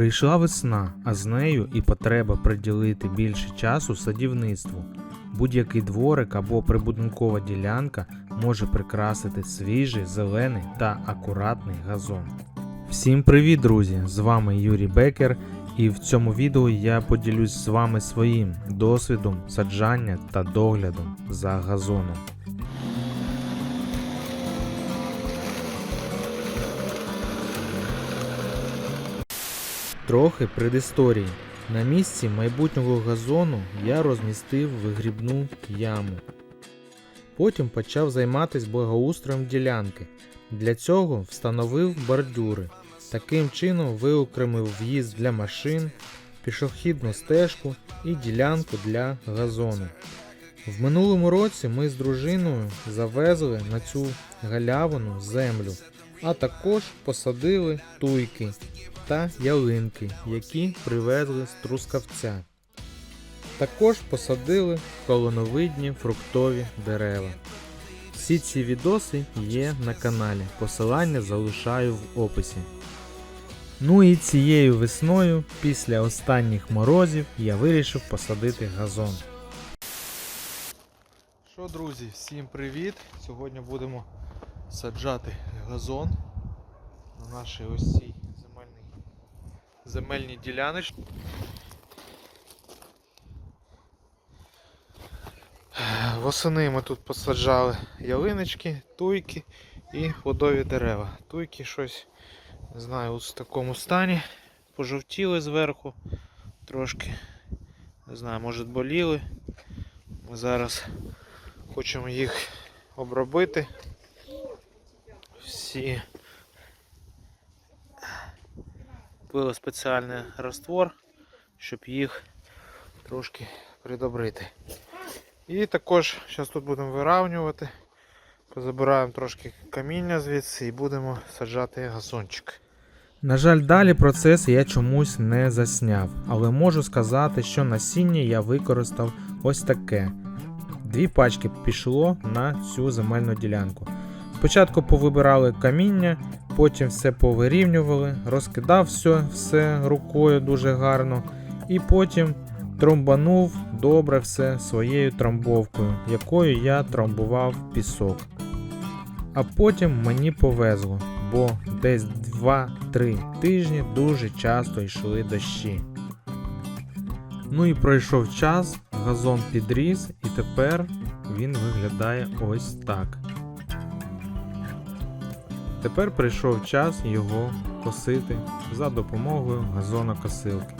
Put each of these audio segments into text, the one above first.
Прийшла весна, а з нею і потреба приділити більше часу садівництву. Будь-який дворик або прибудинкова ділянка може прикрасити свіжий, зелений та акуратний газон. Всім привіт, друзі! З вами Юрій Бекер, і в цьому відео я поділюсь з вами своїм досвідом саджання та доглядом за газоном. Трохи предісторії. На місці майбутнього газону я розмістив вигрібну яму. Потім почав займатися благоустроєм ділянки. Для цього встановив бордюри. Таким чином виокремив в'їзд для машин, пішохідну стежку і ділянку для газону. В минулому році ми з дружиною завезли на цю галявину землю, а також посадили туйки та ялинки, які привезли з трускавця. Також посадили колоновидні фруктові дерева. Всі ці відоси є на каналі, посилання залишаю в описі. Ну і цією весною, після останніх морозів, я вирішив посадити газон. Що, друзі, всім привіт! Сьогодні будемо саджати газон на нашій земельній, земельній діляночці. Восени ми тут посаджали ялиночки, туйки і плодові дерева. Туйки щось, не знаю, ось в такому стані. Пожовтіли зверху трошки. Не знаю, може боліли. Ми зараз хочемо їх обробити. Всі купили спеціальний раствор, щоб їх трошки придобрити. І також зараз тут будемо виравнювати. Позабираємо трошки каміння звідси і будемо саджати газончик. На жаль, далі процес я чомусь не засняв, але можу сказати, що насіння я використав ось таке. Дві пачки пішло на цю земельну ділянку. Спочатку повибирали каміння, потім все повирівнювали, розкидав все, все рукою дуже гарно, і потім тромбанув добре все своєю трамбовкою, якою я трамбував пісок. А потім мені повезло, бо десь 2-3 тижні дуже часто йшли дощі. Ну і пройшов час, газон підріс, і тепер він виглядає ось так. Тепер прийшов час його косити за допомогою газонокосилки.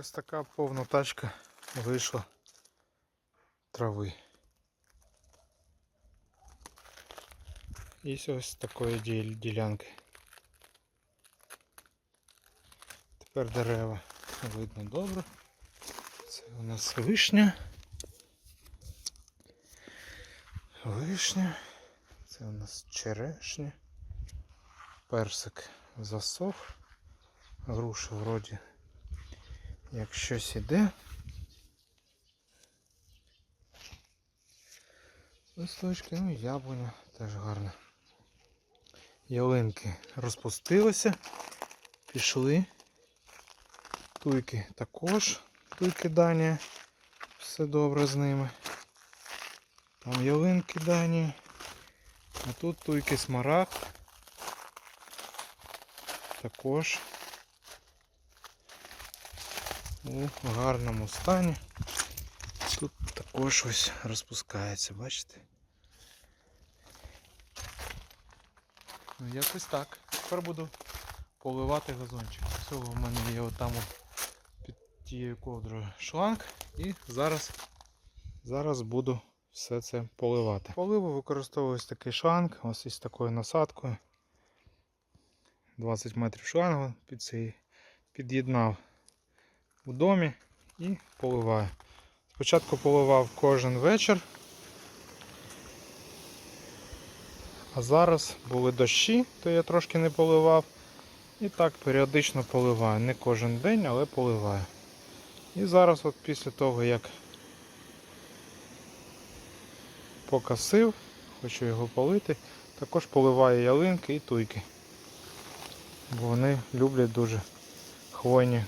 Ось така повна тачка вийшла трави. І ось такої ділянки. Тепер дерева видно добре. Це у нас вишня. Вишня. Це у нас черешня. Персик засох. Груша вроді як щось іде. Листочки, ну і яблуня теж гарна. Ялинки розпустилися, пішли. Туйки також, туйки дані. Все добре з ними. Там ялинки дані. А тут туйки смарагд. Також у гарному стані. Тут також ось розпускається, бачите? Ну, якось так. Тепер буду поливати газончик. Всього в мене є отам от під тією ковдрою шланг. І зараз, зараз буду все це поливати. Поливу використовуюсь такий шланг, ось із такою насадкою. 20 метрів шлангу під цей під'єднав у домі і поливаю. Спочатку поливав кожен вечір. А зараз були дощі, то я трошки не поливав. І так періодично поливаю. Не кожен день, але поливаю. І зараз, от після того, як покосив, хочу його полити, також поливаю ялинки і туйки. Бо вони люблять дуже хвойні.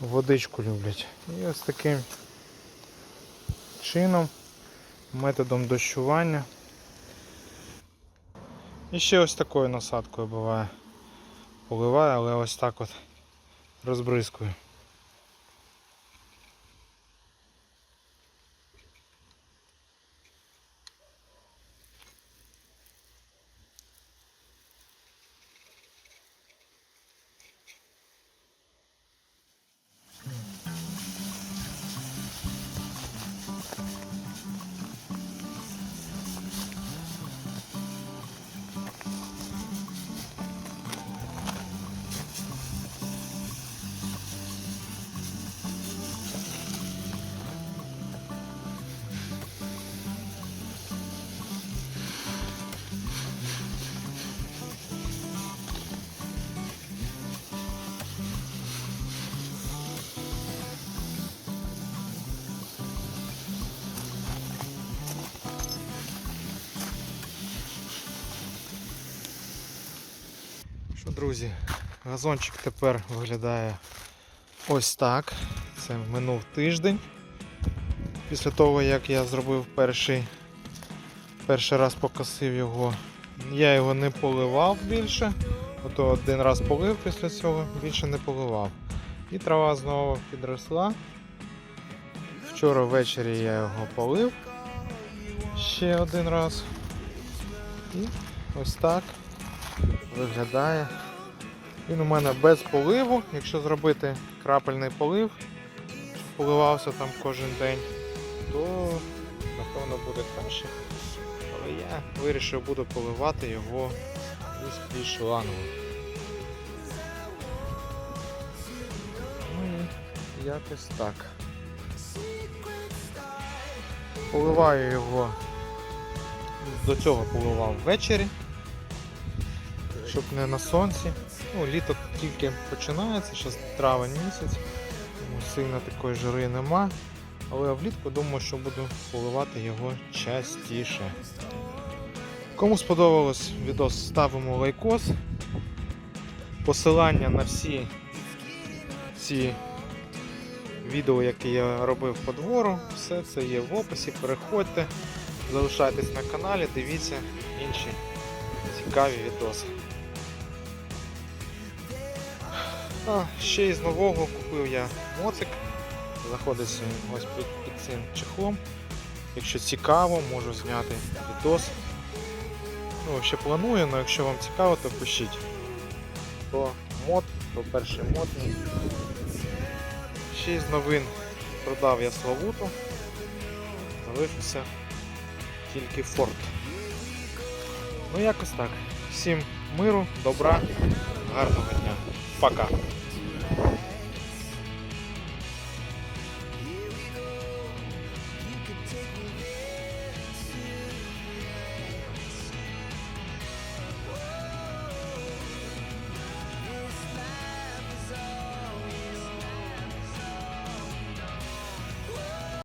Водичку люблять. І ось таким чином методом дощування. І ще ось такою насадкою буває. Поливаю, але ось так от розбризкую. Що, друзі, газончик тепер виглядає ось так. Це минув тиждень. Після того, як я зробив перший, перший раз покосив його, я його не поливав більше. Ото один раз полив після цього, більше не поливав. І трава знову підросла. Вчора ввечері я його полив ще один раз. І ось так виглядає. Він у мене без поливу. Якщо зробити крапельний полив, поливався там кожен день, то напевно буде краще. Але я вирішив буду поливати його із шлангу. Ну і якось так. Поливаю його. До цього поливав ввечері щоб не на сонці. Ну, літо тільки починається, зараз травень місяць, сильно такої жари нема. Але влітку думаю, що буду поливати його частіше. Кому сподобалось відос, ставимо лайкос. Посилання на всі ці відео, які я робив по двору, все це є в описі. Переходьте, залишайтесь на каналі, дивіться інші цікаві відоси. А, ще із нового купив я моцик. Знаходиться він ось під, під цим чехлом. Якщо цікаво, можу зняти відос. Ну, ще планую, але якщо вам цікаво, то пишіть. То мод, то перший мод. Ще із новин продав я Славуту. Залишився тільки форт. Ну якось так. Всім миру, добра, гарного дня. Пока.